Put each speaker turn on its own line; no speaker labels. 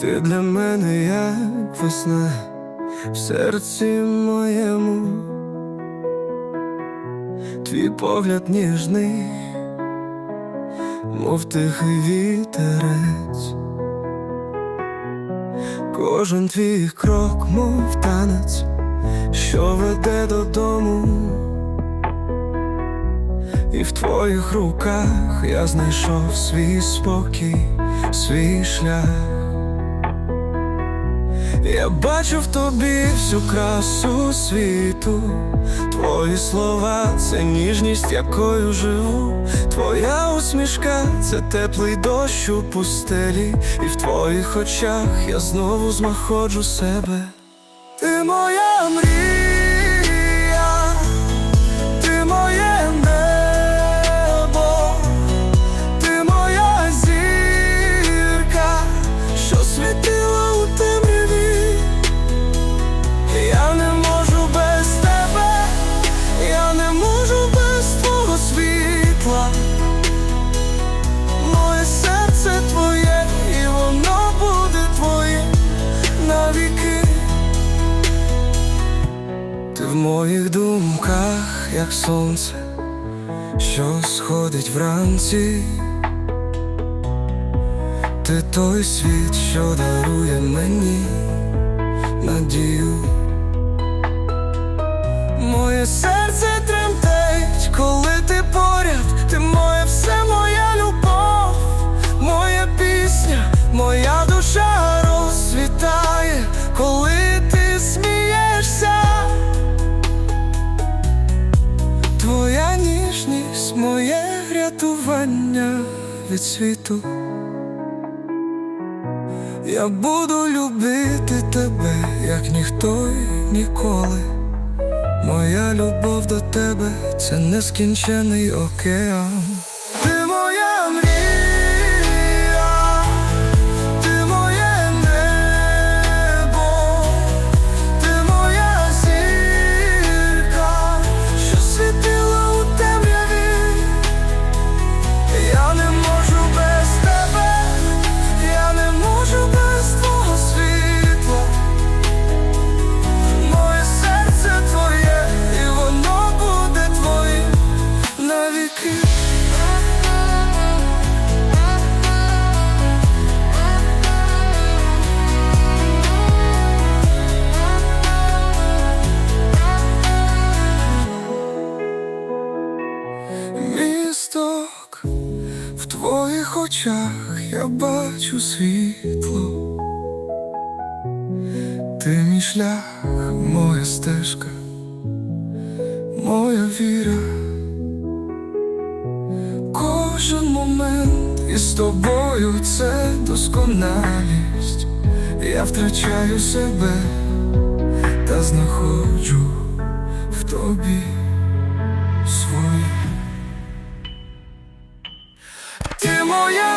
Ти для мене як весна в серці моєму, твій погляд ніжний, мов тихий вітерець, кожен твій крок, мов танець, що веде додому. І в твоїх руках я знайшов свій спокій, свій шлях. Я бачу в тобі всю красу світу, твої слова це ніжність, якою живу. Твоя усмішка це теплий дощ у пустелі, і в твоїх очах я знову знаходжу себе. Ти моя мрія, моїх думках, як сонце, що сходить вранці. Ти той світ, що дарує мені надію. Моє серце ніжність, моє рятування від світу. Я буду любити тебе, як ніхто й ніколи. Моя любов до тебе це нескінчений океан. Місток в твоїх очах я бачу світло. Ти мій шлях, моя стежка, моя віра. Кожен і із тобою це досконалість. Я втрачаю себе та знаходжу в тобі своє. Ти моя